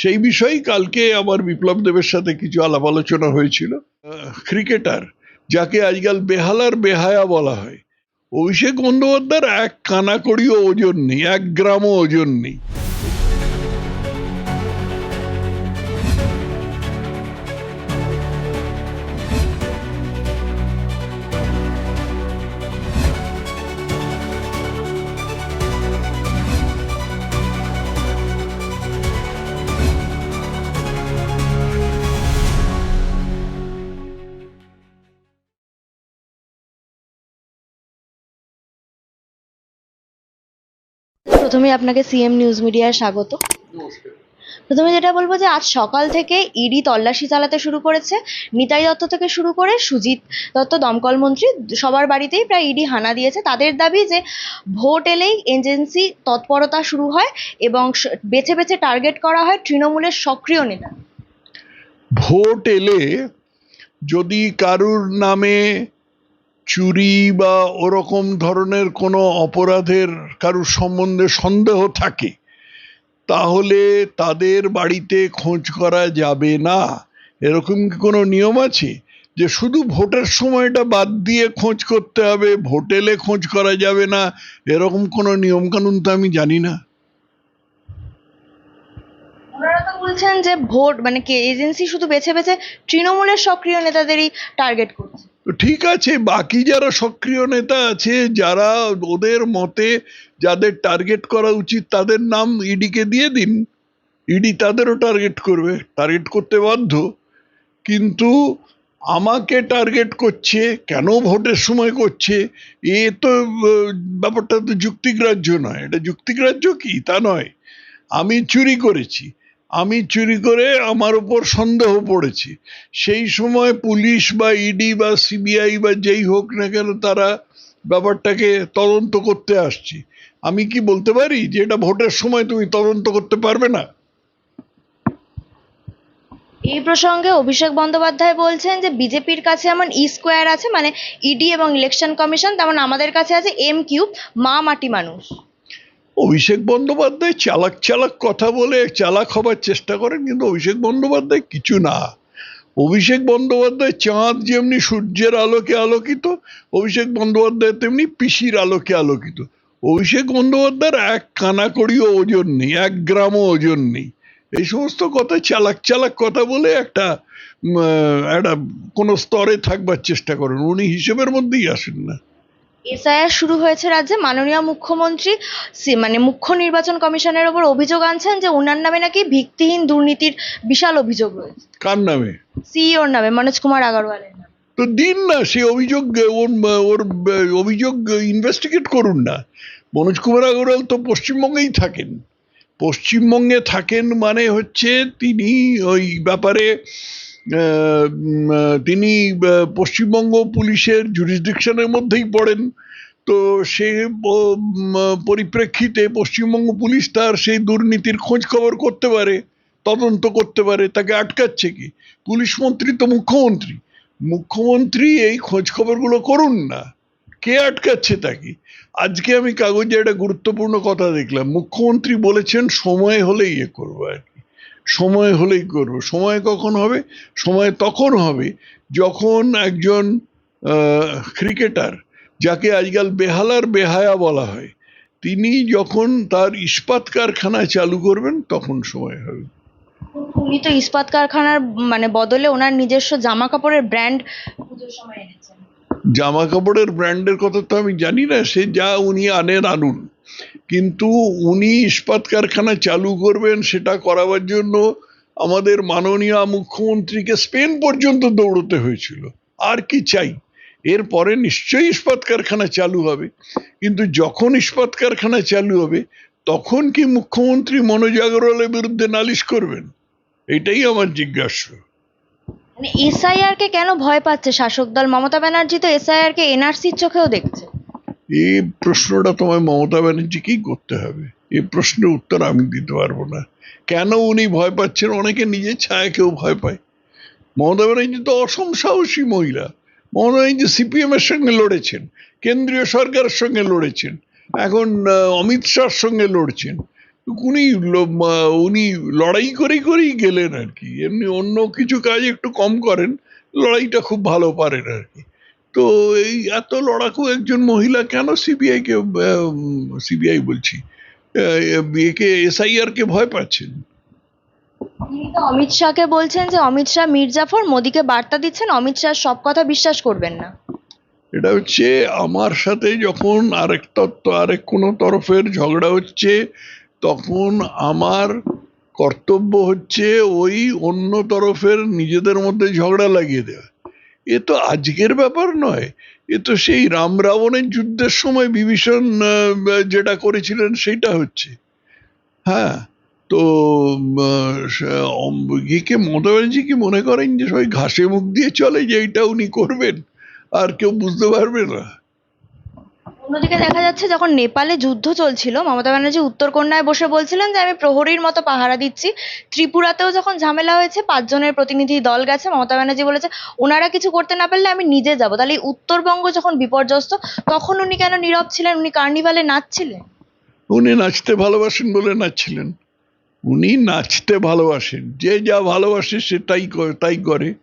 সেই বিষয়েই কালকে আমার বিপ্লব দেবের সাথে কিছু আলাপ আলোচনা হয়েছিল। ক্রিকেটার, যাকে আজকাল বেহালার বেহায়া বলা হয়। অভিষেক বন্দ্যোপাধ্যায়ের এক কানাকড়িও ওজন নেই, এক গ্রামও ওজন নেই। প্রথমে আপনাকে সিএম নিউজ মিডিয়ায় স্বাগত। প্রথমে যেটা বলব যে আজ সকাল থেকে ইডি তল্লাশি চালাতে শুরু করেছে। নিতাই দত্ত থেকে শুরু করে সুজিত দত্ত দমকল মন্ত্রী সবার বাড়িতেই প্রায় ইডি হানা দিয়েছে। তাদের দাবি যে ভোট এলেই এজেন্সি তৎপরতা শুরু হয় এবং বেছে বেছে টার্গেট করা হয় তৃণমূলের সক্রিয় নেতা। ভোট এলে যদি কারুর নামে চুরি বা ওরকম ধরনের কোনো অপরাধের কারুর সম্বন্ধে সন্দেহ থাকে, তাহলে তাদের বাড়িতে খোঁজ করা যাবে না। এরকম কি কোনো নিয়ম আছে যে শুধু ভোটের সময়টা বাদ দিয়ে খোঁজ করতে হবে ভোটেলে খোঁজ করা যাবে না? এরকম কোনো নিয়ম কানুন তো আমি জানি না। বলছেন যে ভোট মানে কে, এজেন্সি শুধু বেছে বেছে তৃণমূলের সক্রিয় নেতাদেরই টার্গেট করছে। ঠিক আছে, বাকি যারা সক্রিয় নেতা আছে, যারা ওদের মতে যাদের টার্গেট করা উচিত তাদের নাম ইডিকে দিয়ে দিন। ইডি তাদেরও টার্গেট করবে টার্গেট করতে বাধ্য। কিন্তু আমাকে টার্গেট করছে, কেন ভোটের সময় করছে, এ তো ব্যাপারটা তো যুক্তিগ্রাহ্য নয়। এটা যুক্তিগ্রাহ্য কি? তা নয়। আমি চুরি করেছি। আমি চুরি করে আমার উপর সন্দেহ পড়েছে। সেই সময় পুলিশ বা ইডি বা সিবিআই বা যেই হোক না কেন তারা ব্যাপারটাকে তদন্ত করতে আসছে। আমি কি বলতে পারি যে এটা ভোটের সময় তুমি তদন্ত করতে পারবে না? এই প্রসঙ্গে অভিষেক বন্দ্যোপাধ্যায় বলছেন যে বিজেপির কাছে এমন ই স্কোয়ার আছে মানে ইডি এবং ইলেকশন কমিশন তেমন আমাদের কাছে আছে এম কিউব মা মাটি মানুষ। অভিষেক বন্দ্যোপাধ্যায় চালাক চালাক কথা বলে চালাক হবার চেষ্টা করেন, কিন্তু অভিষেক বন্দ্যোপাধ্যায় কিছু না। অভিষেক বন্দ্যোপাধ্যায় চাঁদ যেমনি সূর্যের আলোকে আলোকিত, অভিষেক বন্দ্যোপাধ্যায় তেমনি পিসির আলোকে আলোকিত। অভিষেক বন্দ্যোপাধ্যায়ের এক কানাকড়িও ওজন নেই, এক গ্রামও ওজন নেই। এই সমস্ত কথা চালাক চালাক কথা বলে একটা একটা কোনো স্তরে থাকবার চেষ্টা করেন, উনি হিসেবের মধ্যেই আসেন না। এসআইআর শুরু হয়েছে রাজ্যে। মাননীয় মুখ্যমন্ত্রী সি- মানে মুখ্য নির্বাচন কমিশনের ওপর অভিযোগ আনছেন যে ওনার নামে নাকি ভিত্তিহীন দুর্নীতির বিশাল অভিযোগ রয়েছে। কার নামে? সিইওর নামে মনোজ কুমার আগরওয়ালের তো দিন না সে অভিযোগ ওর ওর অভিযোগ ইনভেস্টিগেট করুন না। মনোজ কুমার আগরওয়াল তো পশ্চিমবঙ্গেই থাকেন। পশ্চিমবঙ্গে থাকেন মানে হচ্ছে তিনি ওই ব্যাপারে তিনি পশ্চিমবঙ্গ পুলিশের জুরিসডিকশনের মধ্যেই পড়েন। তো সে পরিপ্রেক্ষিতে পশ্চিমবঙ্গ পুলিশ তার সেই দুর্নীতির খোঁজ খবর করতে পারে, তদন্ত করতে পারে, তাকে আটকাচ্ছে কি? পুলিশ মন্ত্রী তো মুখ্যমন্ত্রী। মুখ্যমন্ত্রী এই খোঁজ খবরগুলো করুন না। কে আটকাচ্ছে তাকে? আজকে আমি কাগজে একটা গুরুত্বপূর্ণ কথা দেখলাম। মুখ্যমন্ত্রী বলেছেন, সময় হলেই ইয়ে করব। আর সময় হলেই করব। সময় কখন হবে? সময় তখন হবে যখন একজন ক্রিকেটার যাকে আজকাল বেহালার বেহায়া বলা হয় তিনি যখন তার ইস্পাত কারখানা চালু করবেন তখন সময় হবে। উনি তো ইস্পাত কারখানার মানে বদলে ওনার নিজস্ব জামা কাপড়ের ব্র্যান্ড জামা কাপড়ের ব্র্যান্ডের কথা তো আমি জানি না সে যা উনি আনেন আনুন। কিন্তু উনি ইস্পাত কারখানা চালু করবেন সেটা করাবার জন্য আমাদের মাননীয় মুখ্যমন্ত্রীকে স্পেন পর্যন্ত দৌড়তে হয়েছিল। আর কি চাই? এরপরে নিশ্চয়ই ইস্পাত কারখানা চালু হবে। কিন্তু যখন ইস্পাত কারখানা চালু হবে, তখন কি মুখ্যমন্ত্রী মনোজ আগরওয়ালের বিরুদ্ধে নালিশ করবেন? এটাই আমার জিজ্ঞাসা। মানে এসআইআর কে কেন ভয় পাচ্ছে শাসক দল? মমতা ব্যানার্জি তো এসআইআর কে এনআরসির চোখেও দেখছে। এই প্রশ্নটা তোমায় মমতা ব্যানার্জিকেই করতে হবে। এই প্রশ্নের উত্তর আমি দিতে পারব না। কেন উনি ভয় পাচ্ছেন? অনেকে নিজের ছায়াকেও ভয় পায়। মমতা ব্যানার্জি তো অসম সাহসী মহিলা। মমতা ব্যানার্জি সিপিএম এর সঙ্গে লড়েছেন, কেন্দ্রীয় সরকারের সঙ্গে লড়েছেন, এখন অমিত শাহর সঙ্গে লড়ছেন। উনি উনি লড়াই করে করেই গেলেন আর কি। এমনি অন্য কিছু কাজ একটু কম করেন, লড়াইটা খুব ভালো পারেন আর কি। তো এই এত লড়াকু একজন মহিলা কেন সিবিআই কে সিবিআই বলছি? একে এসআইআর কে ভয় পাচ্ছেন? অমিত শাহকে বলছেন যে অমিত শাহ মির্জাফর মোদীকে বার্তা দিচ্ছেন অমিত শাহ সব কথা বিশ্বাস করবেন না। এটা হচ্ছে আমার সাথে যখন আরেক তত্ত্ব আরেক কোনো তরফের ঝগড়া হচ্ছে তখন আমার কর্তব্য হচ্ছে ওই অন্য তরফের নিজেদের মধ্যে ঝগড়া লাগিয়ে দেওয়া। এ তো আজকের ব্যাপার নয়, এ তো সেই রাম রাবণের যুদ্ধের সময় বিভীষণ যেটা করেছিলেন সেটা হচ্ছে। হ্যাঁ তো ইয়েকে মমতা কি মনে করেন যে সবাই ঘাসে মুখ দিয়ে চলে যে এইটা উনি করবেন? আর কেউ বুঝতে পারবে না। অন্যদিকে দেখা যাচ্ছে যখন নেপালে যুদ্ধ চলছিল, মমতা ব্যানার্জি উত্তরকন্যায় বসে বলছিলেন যে, আমি প্রহরীর মতো পাহারা দিচ্ছি। ত্রিপুরাতেও যখন ঝামেলা হয়েছে, পাঁচজনের প্রতিনিধি দল গেছে। মমতা ব্যানার্জি বলেছে, ওনারা কিছু করতে না পারলে আমি নিজে যাব। তাহলে উত্তরবঙ্গ যখন বিপর্যস্ত, তখন উনি কেন নীরব ছিলেন? উনি কার্নিভালে নাচছিলেন? উনি নাচতে ভালোবাসেন বলে নাচছিলেন। উনি নাচতে ভালোবাসেন। যে যা ভালোবাসে সে তাই করে তাই করে।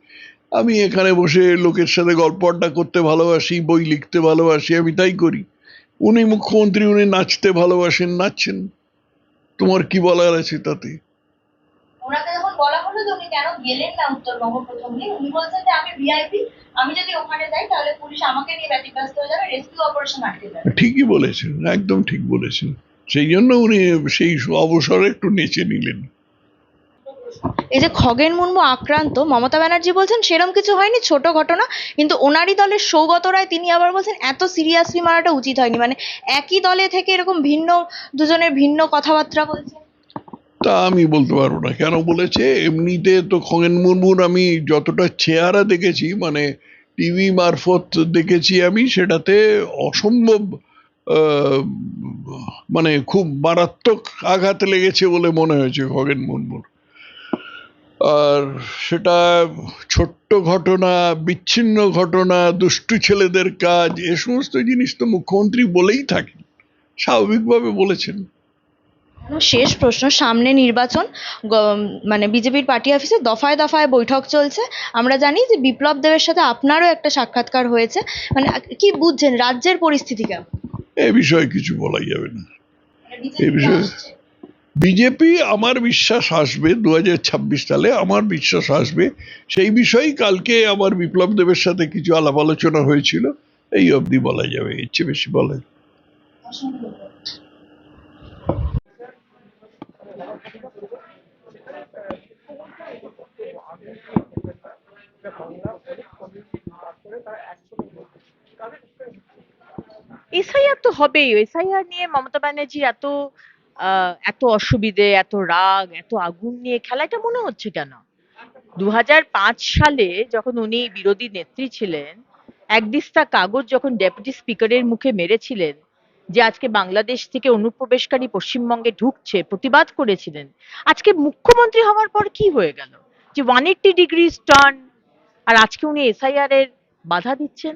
আমি এখানে বসে লোকের সাথে গল্প আড্ডা করতে ভালোবাসি, বই লিখতে ভালোবাসি, আমি তাই করি। উনি মুখ্যমন্ত্রী উনি নাচতে ভালোবাসেন নাচছেন। তোমার কি বলার আছে তাতে? ওনাকে যখন বলা হলো যে উনি কেন গেলেন না উত্তরবঙ্গ প্রথম দিন উনি বলছেন যে আমি ভিআইপি আমি যদি ওখানে যাই তাহলে পুলিশ আমাকে নিয়ে ব্যতিব্যস্ত হয়ে যাবে রেস্কিউ অপারেশন আটকে যাবে। ঠিকই বলেছেন একদম ঠিক বলেছেন। সেই জন্য উনি সেই অবসরে একটু নেচে নিলেন। এই যে খগেন মুর্মু আক্রান্ত, মমতা ব্যানার্জি বলছেন, সেরম কিছু হয়নি, ছোট ঘটনা, কিন্তু ওনারই দলের সৌগত রায়, তিনি আবার বলছেন, এত সিরিয়াসলি মারাটা উচিত হয়নি। মানে একই দলে থেকে এরকম ভিন্ন, দুজনের ভিন্ন কথাবার্তা বলছেন? তা আমি বলতে পারব না। কেন বলেছে? এমনিতে তো খগেন মুর্মুর আমি যতটা চেহারা দেখেছি মানে টিভি মারফত দেখেছি আমি, সেটাতে অসম্ভব মানে খুব মারাত্মক আঘাত লেগেছে বলে মনে হয়েছে খগেন মুর্মুর। আর সেটা ছোট্ট ঘটনা বিচ্ছিন্ন ঘটনা দুষ্টু ছেলেদের কাজ এ সমস্ত জিনিস তো মুখ্যমন্ত্রী বলেই থাকেন স্বাভাবিকভাবে বলেছেন। শেষ প্রশ্ন সামনে নির্বাচন মানে বিজেপির পার্টি অফিসে দফায় দফায় বৈঠক চলছে। আমরা জানি যে বিপ্লব দেবের সাথে আপনারও একটা সাক্ষাৎকার হয়েছে। মানে কি বুঝছেন রাজ্যের পরিস্থিতি কেমন? এ বিষয়ে কিছু বলা যাবে না। এই বিষয়ে বিজেপি আমার বিশ্বাস আসবে দু হাজার ছাব্বিশ সালে আমার বিশ্বাস আসবে। সেই বিষয়েই কালকে আমার বিপ্লব দেবের সাথে কিছু আলাপ আলোচনা হয়েছিল। এই অবধি বলা যাবে চেয়ে বেশি বলা এসআইআর তো হবেই। এসআইআর নিয়ে মমতা ব্যানার্জির এত আহ, এত অসুবিধে এত রাগ এত আগুন নিয়ে খেলা এটা মনে হচ্ছে কেন? দু হাজার পাঁচ সালে যখন উনি বিরোধী নেত্রী ছিলেন এক দিস্তা কাগজ যখন ডেপুটি স্পিকারের মুখে মেরেছিলেন যে আজকে বাংলাদেশ থেকে অনুপ্রবেশকারী পশ্চিমবঙ্গে ঢুকছে প্রতিবাদ করেছিলেন আজকে মুখ্যমন্ত্রী হওয়ার পর কি হয়ে গেল? যে ওয়ান এইট্টি ডিগ্রি টার্ন আর আজকে উনি এসআইআর এর বাধা দিচ্ছেন?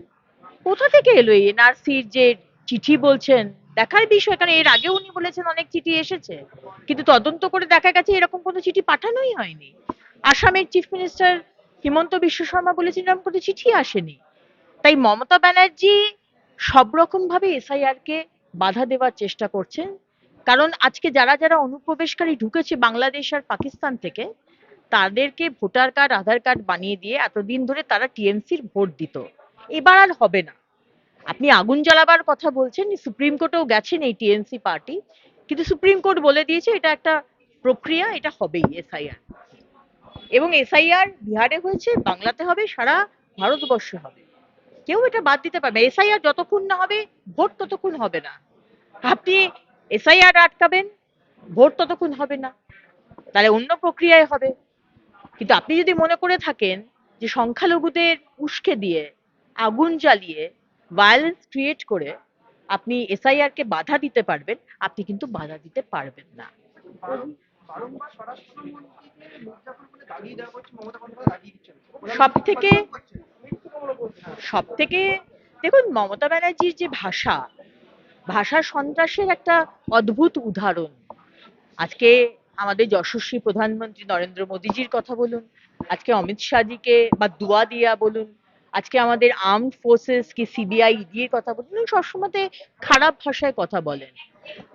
কোথা থেকে এলো এনআরসির যে চিঠি বলছেন দেখার বিষয়, কারণ এর আগে উনি বলেছেন অনেক চিঠি এসেছে। কিন্তু তদন্ত করে দেখা গেছে এরকম কোনো চিঠি পাঠানোই হয়নি। আসামের চিফ মিনিস্টার হিমন্ত বিশ্ব শর্মা বলেছেন এরকম কোনো চিঠি আসেনি। তাই মমতা ব্যানার্জি সব রকম ভাবে এসআইআর কে বাধা দেওয়ার চেষ্টা করছেন। কারণ আজকে যারা যারা অনুপ্রবেশকারী ঢুকেছে বাংলাদেশ আর পাকিস্তান থেকে, তাদেরকে ভোটার কার্ড, আধার কার্ড বানিয়ে দিয়ে এতদিন ধরে তারা টিএমসির ভোট দিত। এবার আর হবে না। আপনি আগুন জ্বালাবার কথা বলছেন সুপ্রিম কোর্টেও গেছেন এই টিএমসি পার্টি কিন্তু সুপ্রিম কোর্ট বলে দিয়েছে এটা একটা প্রক্রিয়া, এটা হবেই এসআইআর এবং এসআইআর বিহারে হয়েছে, বাংলাতে হবে, সারা ভারতবর্ষে হবে। কেউ এটা বাদ দিতে পারবে এসআইআর যতক্ষণ না হবে, ভোট ততক্ষণ হবে না। আপনি এসআইআর আটকাবেন, ভোট ততক্ষণ হবে না। তাহলে অন্য প্রক্রিয়ায় হবে। কিন্তু আপনি যদি মনে করে থাকেন যে সংখ্যালঘুদের উস্কে দিয়ে, আগুন জ্বালিয়ে ভায়োলেন্স ক্রিয়েট করে আপনি এসআইআর কে বাধা দিতে পারবেন, আপনি কিন্তু বাধা দিতে পারবেন না। সব থেকে সব থেকে দেখুন, মমতা ব্যানার্জির যে ভাষা ভাষা সন্ত্রাসের একটা অদ্ভুত উদাহরণ। আজকে আমাদের যশস্বী প্রধানমন্ত্রী নরেন্দ্র মোদীজির কথা বলুন, আজকে অমিত শাহজিকে বা দুয়া দিয়া বলুন আজকে আমাদের আর্মড ফোর্সেস কি সিবিআই ইডি এর কথা বলুন উনি সবসময় খারাপ ভাষায় কথা বলেন।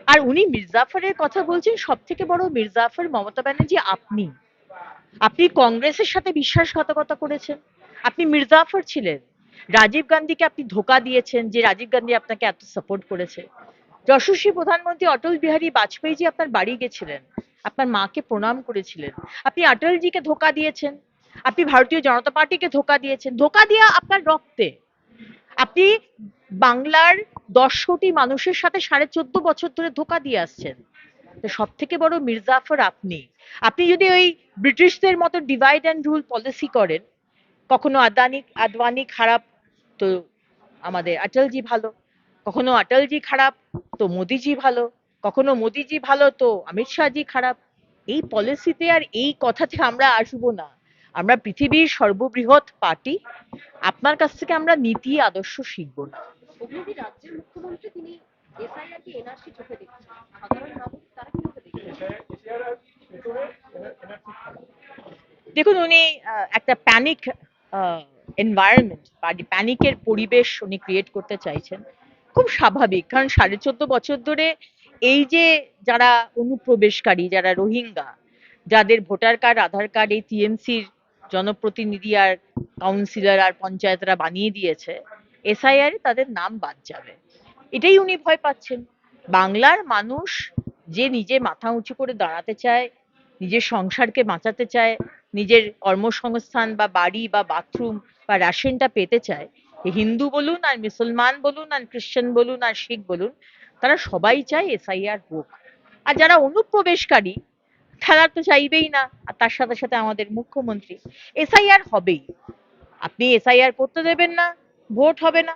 আর উনি মির্জাফরের কথা বলছেন সব থেকে বড় মির্জাফর মমতা ব্যানার্জি আপনি। আপনি কংগ্রেসের সাথে বিশ্বাসঘাতকতা করেছেন। আপনি মির্জাফর ছিলেন। রাজীব গান্ধীকে আপনি ধোকা দিয়েছেন যে রাজীব গান্ধী আপনাকে এত সাপোর্ট করেছে। যশস্বী প্রধানমন্ত্রী অটল বিহারী বাজপেয়ীজি আপনার বাড়ি গেছিলেন। আপনার মাকে প্রণাম করেছিলেন। আপনি অটলজিকে ধোকা দিয়েছেন। আপনি ভারতীয় জনতা পার্টিকে ধোকা দিয়েছেন। ধোকা দেওয়া আপনার রক্তে। আপনি বাংলার দশ কোটি মানুষের সাথে সাড়ে চোদ্দ বছর ধরে ধোকা দিয়ে আসছেন। সব থেকে বড় মির্জাফর আপনি। আপনি যদি ওই ব্রিটিশদের মতো ডিভাইড অ্যান্ড রুল পলিসি করেন, কখনো আদানি, আদবানি খারাপ, তো আমাদের অটলজি ভালো। কখনো অটলজি খারাপ, তো মোদিজি ভালো। কখনো মোদিজি ভালো, তো অমিত শাহজি খারাপ। এই পলিসিতে আর এই কথাতে আমরা আসব না। আমরা পৃথিবীর সর্ববৃহৎ পার্টি আপনার কাছ থেকে আমরা নীতি আদর্শ শিখব না। রাজ্যের মুখ্যমন্ত্রী তিনি দেখুন উনি একটা প্যানিক এনভায়রনমেন্ট বা প্যানিকের পরিবেশ উনি ক্রিয়েট করতে চাইছেন। খুব স্বাভাবিক কারণ সাড়ে চোদ্দ বছর ধরে এই যে যারা অনুপ্রবেশকারী যারা রোহিঙ্গা যাদের ভোটার কার্ড আধার কার্ড এই টিএমসির জনপ্রতিনিধি আর কাউন্সিলর আর পঞ্চায়েতরা বানিয়ে দিয়েছে এসআইআর তাদের নাম বাদ যাবে। এটাই উনি ভয় পাচ্ছেন। বাংলার মানুষ যে নিজে মাথা উঁচু করে দাঁড়াতে চায়, নিজের সংসারকে বাঁচাতে চায়, নিজের কর্মসংস্থান বা বাড়ি বা বাথরুম বা রেশনটা পেতে চায়, এ হিন্দু বলুন আর মুসলমান বলুন আর খ্রিস্টান বলুন আর শিখ বলুন, তারা সবাই চায় এসআইআর হোক। আর যারা অনুপ্রবেশকারী তারা তো চাইবেই না। আর তার সাথে সাথে আমাদের মুখ্যমন্ত্রী। এসআইআর হবেই। আপনি এসআইআর করতে দেবেন না, ভোট হবে না।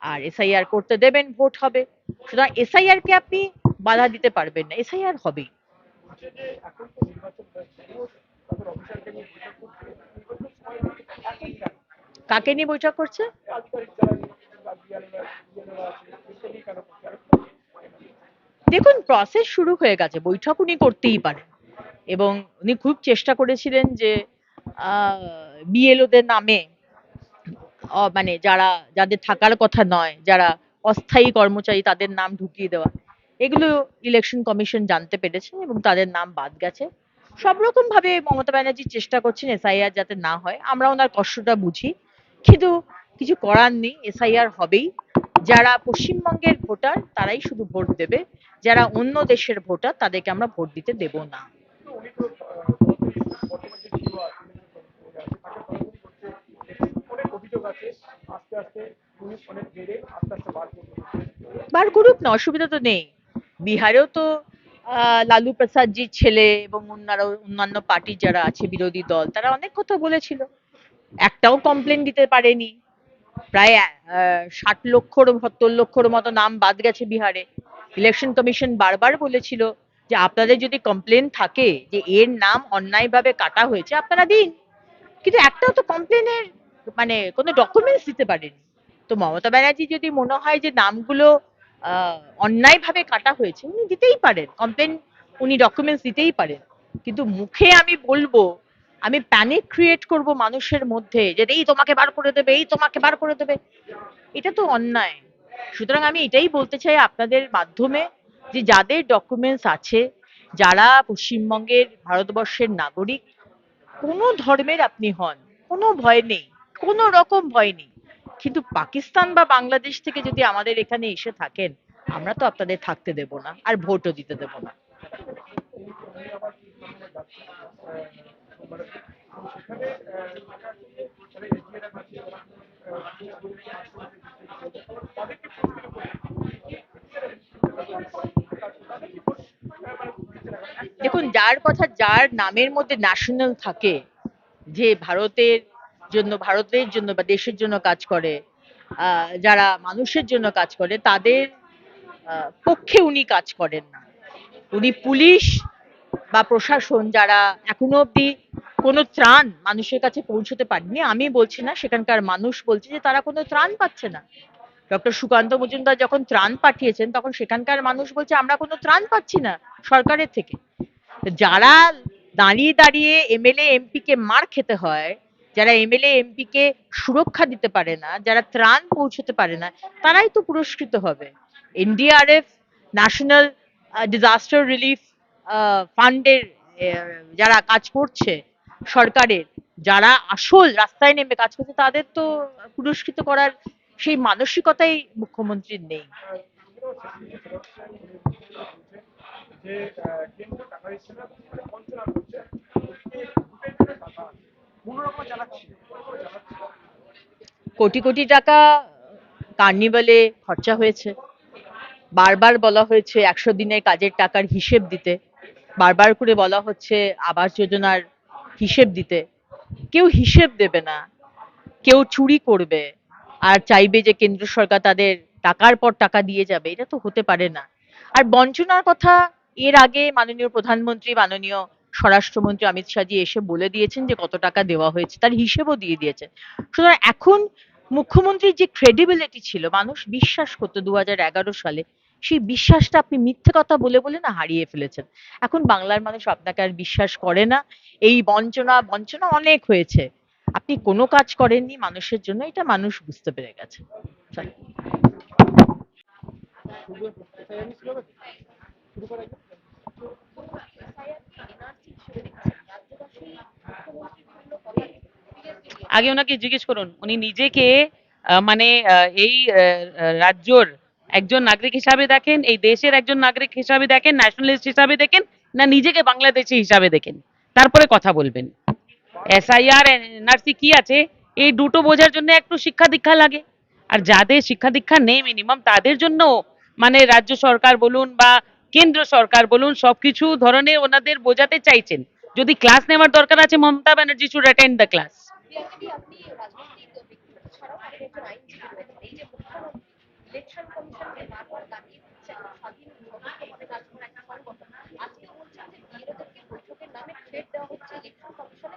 আর এসআইআর করতে দেবেন, ভোট হবে। সুতরাং এসআইআর কে আপনি বাধা দিতে পারবেন না। এসআইআর হবেই। কাকে নিয়ে বৈঠক করছে? দেখুন প্রসেস শুরু হয়ে গেছে, বৈঠক উনি করতেই পারেন। এবং উনি খুব চেষ্টা করেছিলেন যে বিএলওদের নামে মানে যারা, যাদের থাকার কথা নয়, যারা অস্থায়ী কর্মচারী, তাদের নাম ঢুকিয়ে দেওয়া এগুলো ইলেকশন কমিশন জানতে পেরেছেন এবং তাদের নাম বাদ গেছে। সব রকম ভাবে মমতা ব্যানার্জি চেষ্টা করছেন এসআইআর যাতে না হয়। আমরা ওনার কষ্টটা বুঝি। কিন্তু কিছু করার নেই এসআইআর হবেই। যারা পশ্চিমবঙ্গের ভোটার, তারাই শুধু ভোট দেবে। যারা অন্য দেশের ভোটার, তাদেরকে আমরা ভোট দিতে দেব না। বার করুক না, অসুবিধা তো নেই। বিহারেও তো লালু প্রসাদজির ছেলে এবং অন্যান্য অন্যান্য পার্টি যারা আছে, বিরোধী দল, তারা অনেক কথা বলেছিল। একটাও কমপ্লেন দিতে পারেনি। প্রায় ষাট লক্ষর, সত্তর লক্ষর মতো নাম বাদ গেছে বিহারে। ইলেকশন কমিশন বারবার বলেছিল যে আপনাদের যদি কমপ্লেন থাকে যে এর নাম অন্যায়ভাবে কাটা হয়েছে, আপনারা দিন। কিন্তু একটাও তো কমপ্লেনের মানে কোনো ডকুমেন্টস দিতে পারেনি। তো মমতা ব্যানার্জি যদি মনে হয় যে নামগুলো অন্যায়ভাবে কাটা হয়েছে, উনি দিতেই পারেন। কমপ্লেন উনি ডকুমেন্টস দিতেই পারেন। কিন্তু মুখে আমি বলব আমি প্যানিক ক্রিয়েট করব মানুষের মধ্যে, যে এই তোমাকে বার করে দেবে, এই তোমাকে বার করে দেবে। এটা তো অন্যায়। সুতরাং আমি এটাই বলতে চাই আপনাদের মাধ্যমে যে যাদের ডকুমেন্টস আছে, যারা পশ্চিমবঙ্গের ভারতবর্ষের নাগরিক, কোনো ধর্মের আপনি হন, কোনো ভয় নেই, কোনো রকম ভয় নেই। কিন্তু পাকিস্তান বা বাংলাদেশ থেকে যদি আমাদের এখানে এসে থাকেন, আমরা তো আপনাদের থাকতে দেব না, আর ভোটও দিতে দেব না। দেখুন, যার কথা যার নামের মধ্যে ন্যাশনাল থাকে, যে ভারতের জন্য ভারতের জন্য বা দেশের জন্য কাজ করে যারা মানুষের জন্য কাজ করে, তাদের পক্ষে উনি কাজ করেন না। উনি পুলিশ বা প্রশাসন যারা এখনও অবধি কোনো ত্রাণ মানুষের কাছে পৌঁছতে পারেনি। আমি বলছি না, সেখানকার মানুষ বলছে যে তারা কোনো ত্রাণ পাচ্ছে না। ডক্টর সুকান্ত মজুমদার যখন ত্রাণ পাঠিয়েছেন, তখন সেখানকার মানুষ বলছে, আমরা কোনো ত্রাণ পাচ্ছি না সরকারের থেকে। যারা দাঁড়িয়ে দাঁড়িয়ে এমএলএ এমপি কে মার খেতে হয়, যারা এমএলএ এমপি কে সুরক্ষা দিতে পারে না, যারা ত্রাণ পৌঁছতে পারে না, তারাই তো পুরস্কৃত হবে। এনডিআরএফ ন্যাশনাল ডিজাস্টার রিলিফ ফান্ডের যারা কাজ করছে সরকারের। যারা আসল রাস্তায় নেমে কাজ করছে, তাদের তো পুরস্কৃত করার সেই মানসিকতাই মুখ্যমন্ত্রীর নেই। কোটি কোটি টাকা কার্নিভালে খরচা হয়েছে। বারবার বলা হয়েছে একশো দিনের কাজের টাকার হিসেব দিতে। বারবার করে বলা হচ্ছে আবাস যোজনার হিসেব দিতে। কেউ হিসেব দেবে না। কেউ চুরি করবে। আর চাইবে যে কেন্দ্র সরকার তাদের টাকার পর টাকা দিয়ে যাবে, এটা তো হতে পারে না। আর বঞ্চনার কথা, এর আগে মাননীয় প্রধানমন্ত্রী, মাননীয় স্বরাষ্ট্রমন্ত্রী অমিত শাহজি এসে বলে দিয়েছেন যে কত টাকা দেওয়া হয়েছে, তার হিসেবও দিয়ে দিয়েছেন সুতরাং এখন মুখ্যমন্ত্রীর যে ক্রেডিবিলিটি ছিল, মানুষ বিশ্বাস করতো দু হাজার এগারো সালে সেই বিশ্বাসটা আপনি মিথ্যে কথা বলে বলে না হারিয়ে ফেলেছেন। এখন বাংলার মানুষ আপনাকে আর বিশ্বাস করে না। এই বঞ্চনা বঞ্চনা অনেক হয়েছে। আপনি কোনো কাজ করেননি, মানুষের জন্য এটা মানুষ বুঝতে পেরে গেছে। আগে ওনাকে জিজ্ঞেস করুন, উনি নিজেকে মানে এই রাজ্যর একজন নাগরিক হিসাবে দেখেন, এই দেশের একজন নাগরিক হিসাবে দেখেন ন্যাশনালিস্ট হিসাবে দেখেন, না নিজেকে বাংলাদেশি হিসাবে দেখেন। তারপরে কথা বলবেন। এসআইআর এনআরসি কি আছে? এই দুটো বোঝার জন্য একটু শিক্ষা দীক্ষা লাগে। আর যাদের শিক্ষা দীক্ষা নেই মিনিমাম তাদের জন্য মানে রাজ্য সরকার বলুন বা কেন্দ্র সরকার বলুন, সবকিছু ধরনের ওনাদের বোঝাতে চাইছেন। যদি ক্লাস নেওয়ার দরকার আছে, Mamata Banerjee should attend the class election কমিশনকে বারবার দাঁড়িয়ে দিচ্ছে একটা স্বাধীন স্বতন্ত্রভাবে কাজ করা একটা সংগঠন আজকে বলছেন যে বিরোধীদেরকে বৈঠকের নামে থ্রেট দেওয়া হচ্ছে ইলেকশন কমিশনে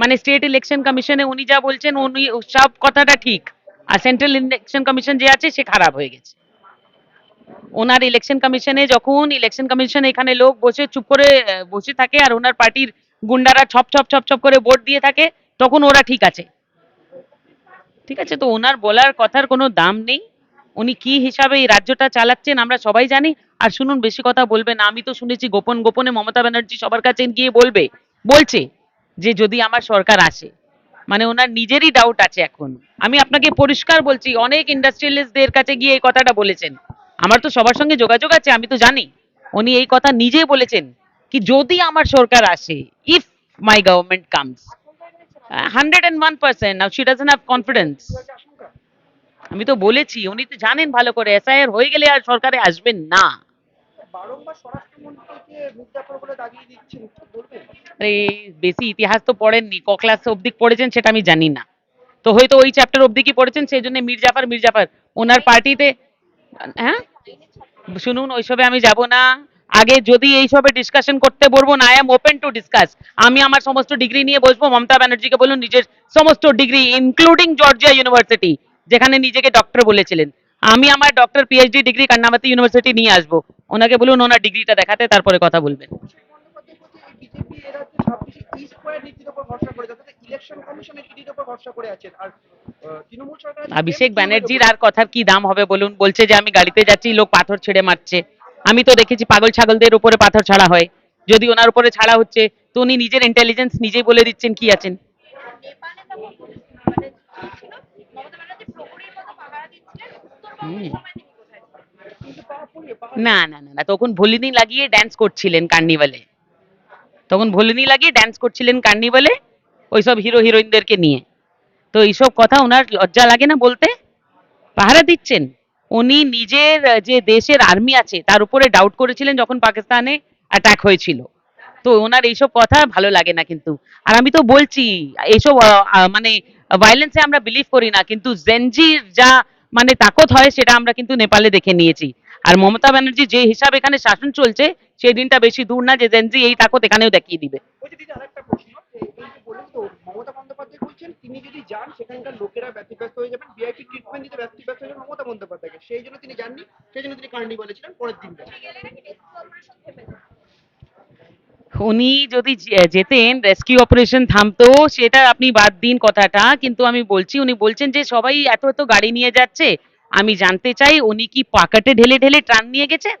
মানে স্টেট ইলেকশন কমিশনে উনি যা বলছেন, উনি সব কথাটা ঠিক। আর সেন্ট্রাল ইলেকশন কমিশন যে আছে, সে খারাপ হয়ে গেছে। ওনার ইলেকশন কমিশনে যখন ইলেকশন কমিশন এখানে লোক বসে চুপ করে বসে থাকে আর ওনার পার্টির গুন্ডারা ছপ ছপ ছপ ছপ করে ভোট দিয়ে থাকে, তখন ওরা ঠিক আছে। ঠিক আছে, তো ওনার বলার কথার কোনো দাম নেই। উনি কি হিসাবে এই রাজ্যটা চালাচ্ছেন আমরা সবাই জানি। আর শুনুন, বেশি কথা বলবেন না। আমি তো শুনেছি গোপন গোপনে মমতা ব্যানার্জি সবার কাছে গিয়ে বলবে, বলছে যে যদি আমার সরকার আসে মানে ওনার নিজেরই ডাউট আছে এখন। আমি আপনাকে পরিষ্কার বলছি, অনেক ইন্ডাস্ট্রিয়ালিস্টদের কাছে গিয়ে এই কথাটা বলেছেন। আমার তো সবার সঙ্গে যোগাযোগ আছে, আমি তো জানি। উনি এই কথা নিজে বলেছেন কি যদি আমার সরকার আসে if my government comes hundred and one percent now she doesn't have confidence আমি তো বলেছি উনি তো জানেন ভালো করে এসআইআর হয়ে গেলে আর সরকারে আসবেন না। আরে বেশি ইতিহাস তো পড়েননি ক ক্লাস অবধি পড়েছেন সেটা আমি জানি না। তো হয়তো ওই চ্যাপ্টার অবধি কি পড়েছেন সেই জন্য মির্জাফর মির্জাফর ওনার পার্টিতে হ্যাঁ? শুনুন ওইসবে আমি যাব না। আগে যদি এইসবে ডিসকাশন করতে বলব না I am open to discuss আমি আমার সমস্ত ডিগ্রি নিয়ে বসবো মমতা ব্যানার্জিকে বলুন নিজের সমস্ত ডিগ্রি ইনক্লুডিং জর্জিয়া ইউনিভার্সিটি যেখানে নিজেকে ডক্টর বলেছিলেন। আমি আমার ডক্টর পিএইচডি ডিগ্রি কান্নামাতি ইউনিভার্সিটি নিয়ে আসব। ওনাকে বলুন, ওনার ডিগ্রিটা দেখাতে, তারপরে কথা বলবেন। অভিষেক ব্যানার্জির আর কথার কি দাম হবে বলুন? বলছে যে, আমি গাড়িতে যাচ্ছি, লোক পাথর ছেড়ে মারছে। আমি তো দেখেছি, পাগল ছাগলদের উপরে পাথর ছাড়া হয়। যদি ওনার উপরে ছাড়া হচ্ছে, তো উনি নিজের ইন্টেলিজেন্স নিজেই বলে দিচ্ছেন, কি আছেন নেপালে তখন মানে ছিল মমতা ব্যানার্জি প্রহরীর মতো পাহারা দিচ্ছিলেন উত্তরবঙ্গের সময় তিনি কোথায় ছিলেন? কিন্তু পাওয়া পড়লে পাহাড় না না না তখন ভলিনি লাগিয়ে ড্যান্স করছিলেন কার্নিভালে তখন ভলিনি লাগিয়ে ড্যান্স করছিলেন কার্নিভালে ওইসব হিরো হিরোইনদেরকে নিয়ে। তো এইসব কথা ওনার লজ্জা লাগে না বলতে? পাহারা দিচ্ছেন। উনি নিজের যে দেশের আর্মি আছে, তার উপরে ডাউট করেছিলেন যখন পাকিস্তানে অ্যাটাক হয়েছিল। তো ওনার এইসব কথা ভালো লাগে না কিন্তু। আর আমি তো বলছি, এইসব মানে ভায়োলেন্সে আমরা বিলিভ করি না, কিন্তু জেনজির যা মানে তাকত হয় সেটা আমরা কিন্তু নেপালে দেখে নিয়েছি। আর মমতা ব্যানার্জি যে হিসাব এখানে শাসন চলছে সেই দিনটা বেশি দূর না যে জেনজি এই তাকত এখানেও দেখিয়ে দিবে। ওই যে দিদি আরেকটা প্রশ্ন যে এই যে বললেন তো মমতা বলছেন তিনি যদি যান সেখানকার লোকেরা ব্যতিব্যস্ত হয়ে যাবেন ভিআইপি ট্রিটমেন্ট দিতে ব্যতিব্যস্ত হয়ে যাবেন মমতা বন্দ্যোপাধ্যায়কে। সেই জন্য তিনি যাননি সেই জন্য তিনি কার্নিভালে ছিলেন পরের দিনটা গেলে নাকি রেস্কিউ অপারেশন থেমে যায় উনি যদি যেতেন রেস্কিউ অপারেশন থামতো, সেটা আপনি বাদ দিন কথাটা, কিন্তু আমি বলছি, উনি বলছেন যে সবাই এত এত গাড়ি নিয়ে যাচ্ছে, আমি জানতে চাই উনি কি পাকাটে ঢেলে ঢেলে ট্রান নিয়ে গেছেন?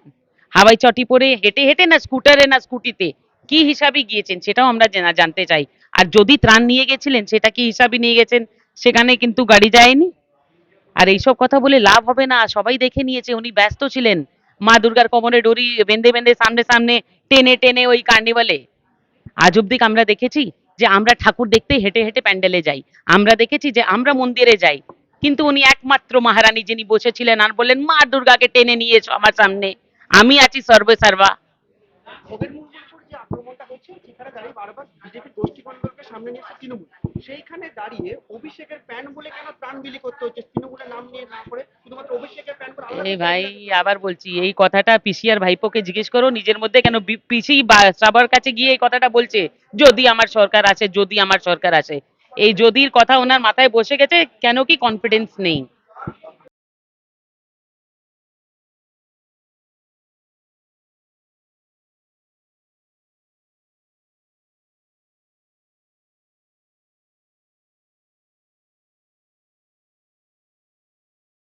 হাওয়াই চটি পরে হেঁটে হেঁটে না স্কুটারে না স্কুটিতে? কি হিসাবে গিয়েছেন? সেটাও আমরা জানতে চাই। আর যদি ত্রাণ নিয়ে গেছিলেন, সেটা কি হিসাবে নিয়ে গেছেন? সেখানে কিন্তু গাড়ি যায়নি? আর এইসব কথা বলে লাভ হবে না, সবাই দেখে নিয়েছে, উনি ব্যস্ত ছিলেন। মা দুর্গার কোমরে ডরি বেঁধে বেঁধে সামনে সামনে টেনে টেনে ওই কার্নিভালে আজ অব্দি আমরা দেখেছি যে আমরা ঠাকুর দেখতে হেঁটে হেঁটে প্যান্ডেলে যাই। আমরা দেখেছি যে আমরা মন্দিরে যাই। কিন্তু উনি একমাত্র মহারানী যিনি বসেছিলেন আর বললেন, মা দুর্গাকে টেনে নিয়ে আমার সামনে। আমি আছি সর্বে সার্বা। সেইখানে দাঁড়িয়ে অভিষেকের প্যান বলে কেন প্রাণ বিলি করতে হচ্ছে? তৃণমূলের নাম নিয়ে না করে এই ভাই আবার বলছি এই কথাটা পিসি আর ভাইপোকে জিজ্ঞেস করো নিজের মধ্যে কেন পিসি সবার কাছে গিয়ে এই কথাটা বলছে যদি আমার সরকার আসে যদি আমার সরকার আসে। এই যদির কথা ওনার মাথায় বসে গেছে কেন কি কনফিডেন্স নেই।